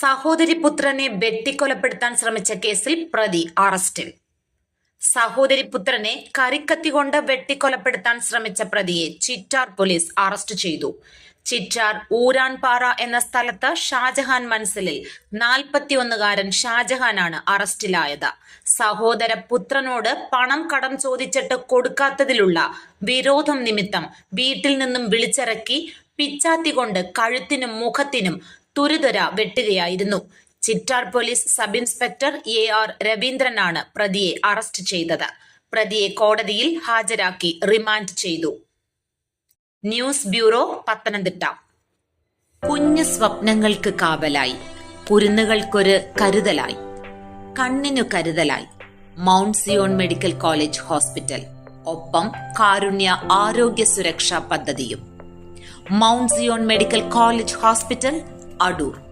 സഹോദരി പുത്രനെ വെട്ടിക്കൊലപ്പെടുത്താൻ ശ്രമിച്ച കേസിൽ പ്രതി അറസ്റ്റിൽ സഹോദരി പുത്രനെ കരിക്കത്തി കൊണ്ട് വെട്ടിക്കൊലപ്പെടുത്താൻ ശ്രമിച്ച പ്രതിയെ ചിറ്റാർ പോലീസ് അറസ്റ്റ് ചെയ്തു. ചിറ്റാർ ഊരാൻപാറ എന്ന സ്ഥലത്ത് ഷാജഹാൻ മനസ്സിലിൽ നാൽപ്പത്തിയൊന്നുകാരൻ ഷാജഹാനാണ് അറസ്റ്റിലായത്. സഹോദര പുത്രനോട് പണം കടം ചോദിച്ചിട്ട് കൊടുക്കാത്തതിലുള്ള വിരോധം നിമിത്തം വീട്ടിൽ നിന്നും വിളിച്ചിറക്കി പിച്ചാത്തി കൊണ്ട് കഴുത്തിനും മുഖത്തിനും തുരുതുര വെട്ടുകയായിരുന്നു. Chittar police sub inspector A R രവീന്ദ്രനാണ് പ്രതിയെ അറസ്റ്റ് ചെയ്തത്. പ്രതിയെ കോടതിയിൽ ഹാജരാക്കി റിമാൻഡ് ചെയ്തു. News bureau Pathanamthitta. കുഞ്ഞു സ്വപ്നങ്ങൾക്ക് കാവലായി. കുരുന്നുകൾക്കൊരു കരുതലായി. കണ്ണിനു കരുതലായി. Mount Zion medical college hospital. ഒപ്പം കാരുണ്യ ആരോഗ്യ സുരക്ഷാ പദ്ധതിയും. Mount Zion medical college hospital Adu.